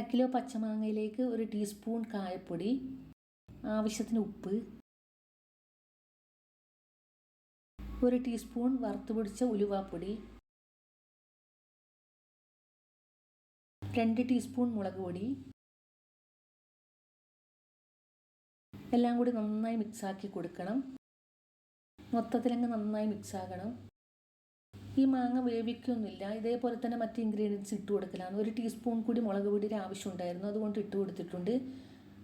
Kilo പച്ചമാങ്ങയിലേക്ക് ഒരു teaspoon കായപ്പൊടി ആവശ്യത്തിന് ഉപ്പ് ഒരു ടീസ്പൂൺ വറുത്ത് പൊടിച്ച ഉലുവാപ്പൊടി രണ്ട് ടീസ്പൂൺ മുളക് പൊടി. എല്ലാം കൂടി നന്നായി മിക്സാക്കി കൊടുക്കണം. മൊത്തത്തിലങ്ങ് നന്നായി മിക്സ് ആകണം. ഈ മാങ്ങ വേവിക്കൊന്നുമില്ല. ഇതേപോലെ തന്നെ മറ്റ് ഇൻഗ്രീഡിയൻസ് ഇട്ട് കൊടുക്കലാണ്. ഒരു ടീസ്പൂൺ കൂടി മുളക് പൊടിയുടെ ആവശ്യമുണ്ടായിരുന്നു. അതുകൊണ്ട് ഇട്ട് കൊടുത്തിട്ടുണ്ട്.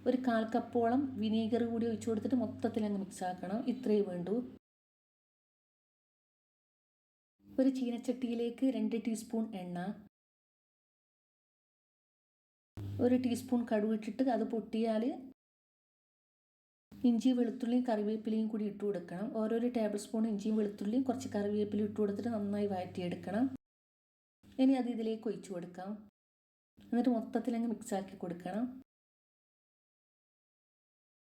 ഒരു കാൽ കപ്പോളം വിനീഗർ കൂടി ഒഴിച്ചു കൊടുത്തിട്ട് മൊത്തത്തിൽ അങ്ങ് മിക്സ് ആക്കണം. ഇത്രയേ വേണ്ടൂ. ഒരു ചീനച്ചട്ടിയിലേക്ക് രണ്ട് ടീസ്പൂൺ എണ്ണ. ഒരു ടീസ്പൂൺ കടുവിട്ടിട്ട് അത് പൊട്ടിയാൽ ഇഞ്ചി വെളുത്തുള്ളിയും കറിവേപ്പിലയും കൂടി ഇട്ട് കൊടുക്കണം. ഓരോരോ ടേബിൾ സ്പൂൺ ഇഞ്ചിയും വെളുത്തുള്ളിയും കുറച്ച് കറിവേപ്പില ഇട്ട് കൊടുത്തിട്ട് നന്നായി വഴറ്റിയെടുക്കണം. ഇനി അത് ഇതിലേക്ക് ഒഴിച്ചു കൊടുക്കാം. എന്നിട്ട് മൊത്തത്തിൽ അങ്ങ് മിക്സാക്കി കൊടുക്കണം.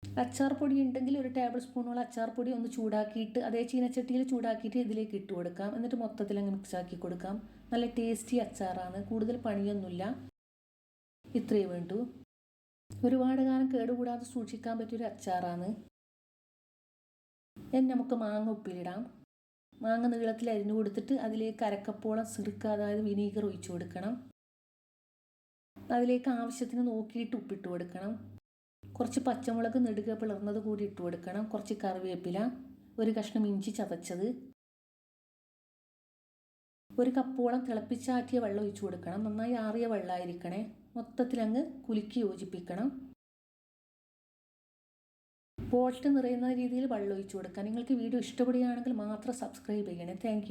അച്ചാർ പൊടി ഉണ്ടെങ്കിൽ ഒരു ടേബിൾ സ്പൂണോളം അച്ചാർ പൊടി ഒന്ന് ചൂടാക്കിയിട്ട് അതേ ചീനച്ചട്ടിയിൽ ചൂടാക്കിയിട്ട് ഇതിലേക്ക് ഇട്ട് കൊടുക്കാം. എന്നിട്ട് മൊത്തത്തിൽ അങ്ങ് മിക്സാക്കി കൊടുക്കാം. നല്ല ടേസ്റ്റി അച്ചാറാണ്. കൂടുതൽ പണിയൊന്നുമില്ല. ഇത്രയേ വേണ്ടൂ. ഒരുപാട് കാലം കേടുകൂടാതെ സൂക്ഷിക്കാൻ പറ്റിയൊരു അച്ചാറാണ്. ഇനി നമുക്ക് മാങ്ങ ഉപ്പിലിടാം. മാങ്ങ നീളത്തിൽ അരിഞ്ഞു കൊടുത്തിട്ട് അതിലേക്ക് അരക്കപ്പോളം സിറുക്ക അതായത് വിനീഗർ ഒഴിച്ചു കൊടുക്കണം. അതിലേക്ക് ആവശ്യത്തിന് നോക്കിയിട്ട് ഉപ്പിട്ട് കൊടുക്കണം. കുറച്ച് പച്ചമുളക് നെടുക പിളർന്നത് കൂടി ഇട്ട് കൊടുക്കണം. കുറച്ച് കറിവേപ്പില ഒരു കഷ്ണം ഇഞ്ചി ചതച്ചത്. ഒരു കപ്പോളം തിളപ്പിച്ചാറ്റിയ വെള്ളം ഒഴിച്ചു കൊടുക്കണം. നന്നായി ആറിയ വെള്ളമായിരിക്കണേ മൊത്തത്തിലങ്ങ് കുലുക്കി യോജിപ്പിക്കണം. ബോട്ടിൽ നിറയുന്ന രീതിയിൽ വെള്ളം ഒഴിച്ചു കൊടുക്കാം നിങ്ങൾക്ക് വീഡിയോ ഇഷ്ടപ്പെടുകയാണെങ്കിൽ മാത്രം സബ്സ്ക്രൈബ് ചെയ്യണേ. താങ്ക്